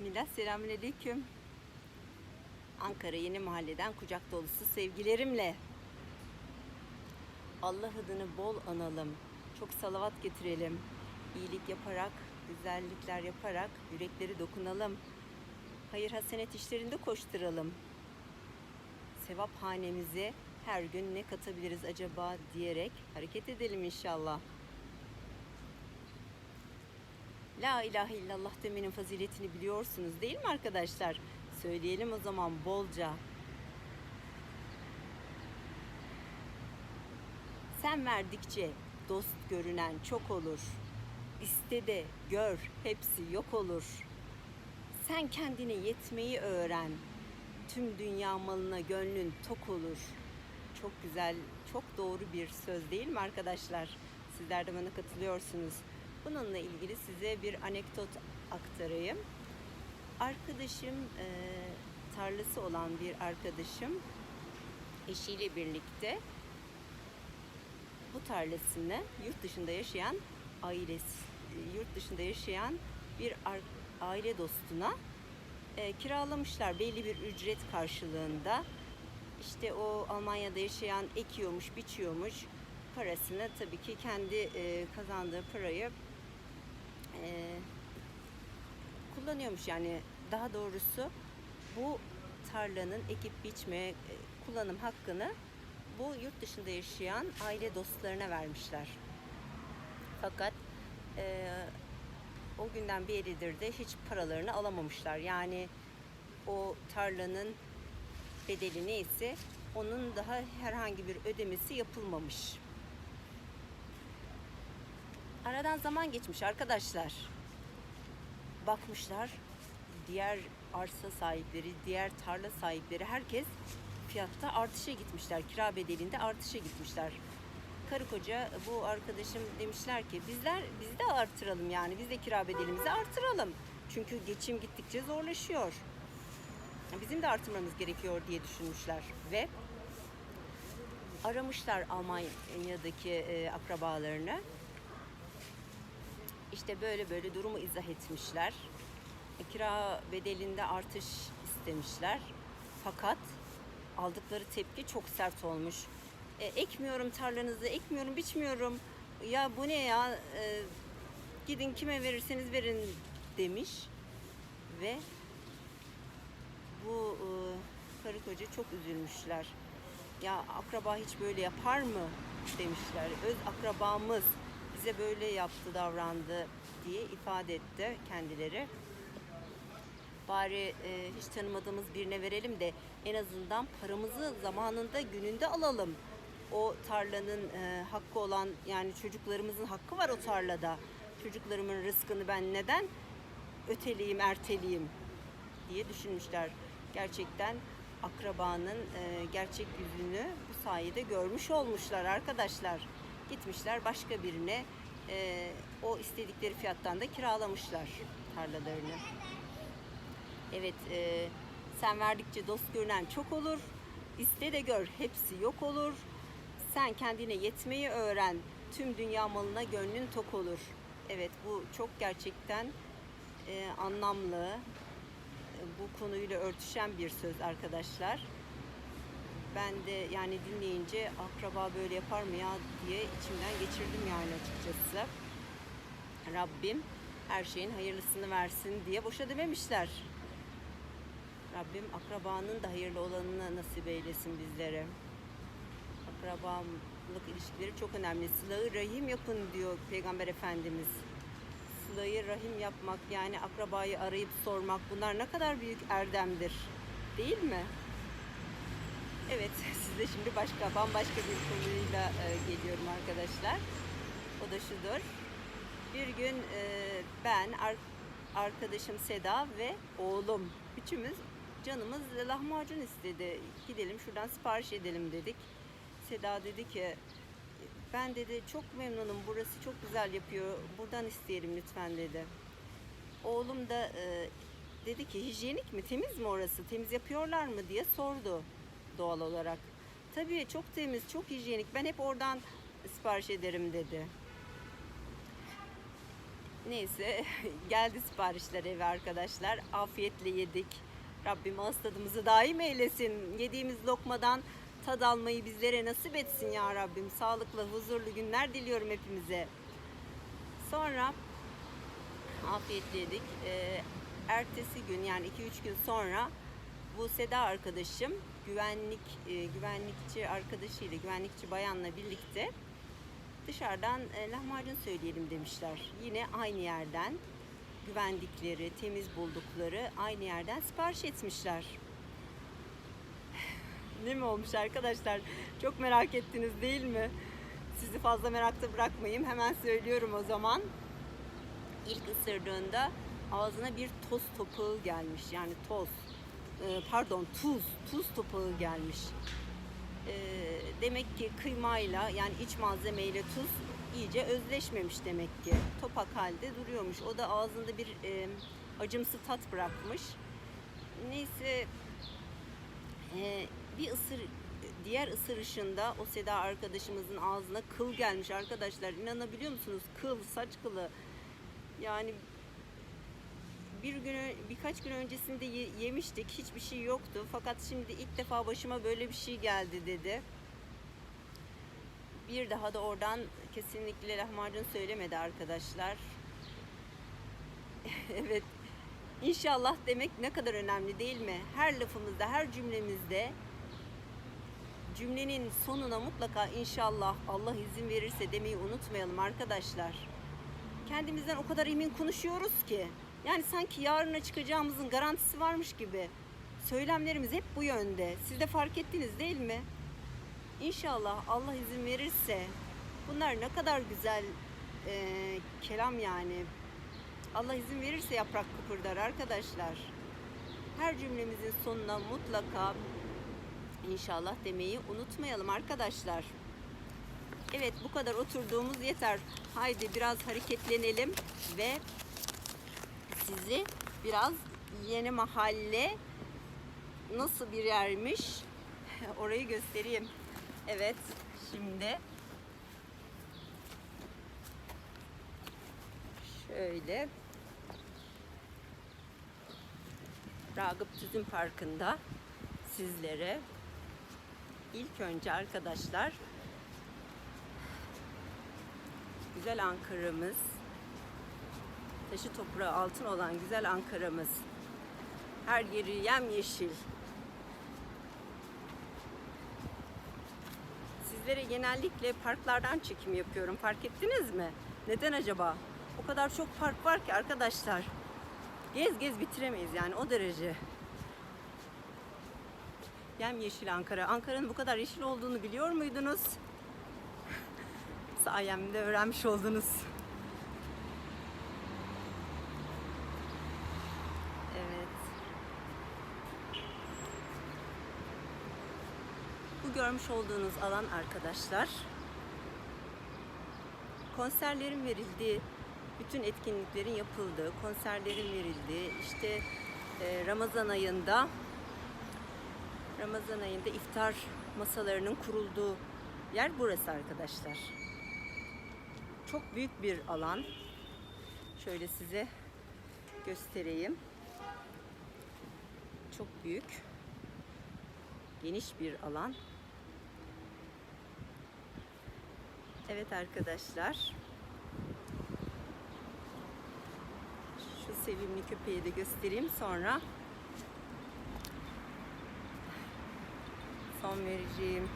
Bismillah, selamünaleyküm. Ankara Yeni Mahalle'den kucak dolusu sevgilerimle. Allah adını bol analım. Çok salavat getirelim. İyilik yaparak, güzellikler yaparak yürekleri dokunalım. Hayır hasenet işlerinde koşturalım. Sevap hanemize her gün ne katabiliriz acaba diyerek hareket edelim inşallah. La ilahe illallah demenin faziletini biliyorsunuz değil mi arkadaşlar? Söyleyelim o zaman bolca. Sen verdikçe dost görünen çok olur. İste de gör hepsi yok olur. Sen kendine yetmeyi öğren. Tüm dünya malına gönlün tok olur. Çok güzel, çok doğru bir söz değil mi arkadaşlar? Sizler de bana katılıyorsunuz. Bununla ilgili size bir anekdot aktarayım. Arkadaşım, e, tarlası olan bir arkadaşım eşiyle birlikte bu tarlasını yurt dışında yaşayan ailesi, yurt dışında yaşayan bir aile dostuna e, kiralamışlar belli bir ücret karşılığında. İşte o Almanya'da yaşayan ekiyormuş, biçiyormuş. Parasını tabii ki kendi e, kazandığı parayı e, kullanıyormuş yani daha doğrusu bu tarlanın ekip biçme e, kullanım hakkını bu yurt dışında yaşayan aile dostlarına vermişler. Fakat e, o günden beridir de hiç paralarını alamamışlar. Yani o tarlanın bedeli neyse onun daha herhangi bir ödemesi yapılmamış. Aradan zaman geçmiş arkadaşlar. Bakmışlar diğer arsa sahipleri, diğer tarla sahipleri herkes fiyatta artışa gitmişler. Kira bedelinde artışa gitmişler. Karı koca bu arkadaşım demişler ki bizler biz de artıralım yani biz de kira bedelimizi artıralım. Çünkü geçim gittikçe zorlaşıyor. Bizim de artırmamız gerekiyor diye düşünmüşler ve aramışlar Almanya'daki e, akrabalarını. İşte böyle böyle durumu izah etmişler. E, Kira bedelinde artış istemişler. Fakat aldıkları tepki çok sert olmuş. E, ekmiyorum tarlanızı, ekmiyorum, biçmiyorum. Ya bu ne ya? E, gidin kime verirseniz verin demiş. Ve bu e, karı koca çok üzülmüşler. Ya akraba hiç böyle yapar mı demişler. Öz akrabamız bize böyle yaptı, davrandı diye ifade etti kendileri. Bari e, hiç tanımadığımız birine verelim de en azından paramızı zamanında gününde alalım. O tarlanın e, hakkı olan yani çocuklarımızın hakkı var o tarlada. Çocuklarımın rızkını ben neden öteleyeyim, erteleyeyim diye düşünmüşler. Gerçekten akrabanın e, gerçek yüzünü bu sayede görmüş olmuşlar arkadaşlar. Gitmişler başka birine e, o istedikleri fiyattan da kiralamışlar tarlalarını. Evet, e, sen verdikçe dost görünen çok olur. İste de gör, hepsi yok olur. Sen kendine yetmeyi öğren. Tüm dünya malına gönlün tok olur. Evet, bu çok gerçekten e, anlamlı, e, bu konuyla örtüşen bir söz arkadaşlar. Ben de yani dinleyince akraba böyle yapar mı ya diye içimden geçirdim yani açıkçası. Rabbim her şeyin hayırlısını versin diye boşa dememişler. Rabbim akrabanın da hayırlı olanını nasip eylesin bizlere. Akrabalık ilişkileri çok önemli. Sıla-ı rahim yapın diyor Peygamber Efendimiz. Sıla-ı rahim yapmak yani akrabayı arayıp sormak bunlar ne kadar büyük erdemdir. Değil mi? Evet size şimdi başka bambaşka bir konuyla e, geliyorum arkadaşlar. O da şudur. Bir gün e, ben, ar- arkadaşım Seda ve oğlum üçümüz canımız lahmacun istedi. Gidelim şuradan sipariş edelim dedik. Seda dedi ki ben dedi çok memnunum burası çok güzel yapıyor buradan isteyelim lütfen dedi. Oğlum da e, dedi ki hijyenik mi temiz mi orası temiz yapıyorlar mı diye sordu doğal olarak. Tabii çok temiz çok hijyenik ben hep oradan sipariş ederim dedi. Neyse geldi siparişler eve arkadaşlar. Afiyetle yedik. Rabbim ağız tadımızı daim eylesin. Yediğimiz lokmadan tad almayı bizlere nasip etsin ya Rabbim. Sağlıklı, huzurlu günler diliyorum hepimize. Sonra afiyetle yedik. Ee, ertesi gün yani 2-3 gün sonra bu Seda arkadaşım güvenlik e, güvenlikçi arkadaşıyla güvenlikçi bayanla birlikte dışarıdan e, lahmacun söyleyelim demişler. Yine aynı yerden güvendikleri, temiz buldukları aynı yerden sipariş etmişler. ne mi olmuş arkadaşlar? Çok merak ettiniz değil mi? Sizi fazla merakta bırakmayayım. Hemen söylüyorum o zaman. İlk ısırdığında ağzına bir toz topağı gelmiş. Yani toz. Ee, pardon tuz. Tuz topağı gelmiş. Ee, demek ki kıymayla yani iç malzemeyle tuz iyice özleşmemiş demek ki. Topak halde duruyormuş. O da ağzında bir e, acımsı tat bırakmış. Neyse e, bir ısır diğer ısırışında o Seda arkadaşımızın ağzına kıl gelmiş arkadaşlar. İnanabiliyor musunuz? Kıl, saç kılı. Yani bir gün birkaç gün öncesinde ye- yemiştik. Hiçbir şey yoktu. Fakat şimdi ilk defa başıma böyle bir şey geldi dedi. Bir daha da oradan kesinlikle lahmacun söylemedi arkadaşlar. evet. İnşallah demek ne kadar önemli değil mi? Her lafımızda, her cümlemizde cümlenin sonuna mutlaka inşallah Allah izin verirse demeyi unutmayalım arkadaşlar. Kendimizden o kadar emin konuşuyoruz ki. Yani sanki yarına çıkacağımızın garantisi varmış gibi. Söylemlerimiz hep bu yönde. Siz de fark ettiniz değil mi? İnşallah Allah izin verirse bunlar ne kadar güzel e, kelam yani. Allah izin verirse yaprak kıpırdar arkadaşlar. Her cümlemizin sonuna mutlaka inşallah demeyi unutmayalım arkadaşlar. Evet bu kadar oturduğumuz yeter. Haydi biraz hareketlenelim ve sizi biraz yeni mahalle. Nasıl bir yermiş? Orayı göstereyim. Evet şimdi. Şöyle. Ragıp Tüzün Parkı'nda sizlere ilk önce arkadaşlar güzel Ankara'mız taşı toprağı altın olan güzel Ankara'mız her yeri yemyeşil sizlere genellikle parklardan çekim yapıyorum fark ettiniz mi? Neden acaba? O kadar çok park var ki arkadaşlar gez gez bitiremeyiz yani o derece Yemyeşil Ankara. Ankara'nın bu kadar yeşil olduğunu biliyor muydunuz? Sayemde öğrenmiş oldunuz. Evet. Bu görmüş olduğunuz alan arkadaşlar konserlerin verildiği, bütün etkinliklerin yapıldığı, konserlerin verildiği, işte e, Ramazan ayında Ramazan ayında iftar masalarının kurulduğu yer burası arkadaşlar. Çok büyük bir alan. Şöyle size göstereyim. Çok büyük. Geniş bir alan. Evet arkadaşlar. Şu sevimli köpeği de göstereyim sonra son vereceğim.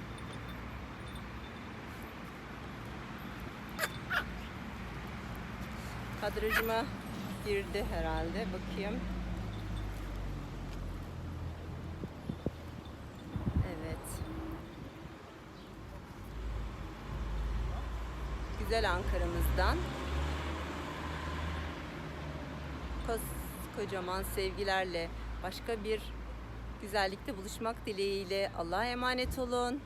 Kadrajıma girdi herhalde. Bakayım. Evet. Güzel Ankara'mızdan kocaman sevgilerle başka bir güzellikte buluşmak dileğiyle Allah'a emanet olun.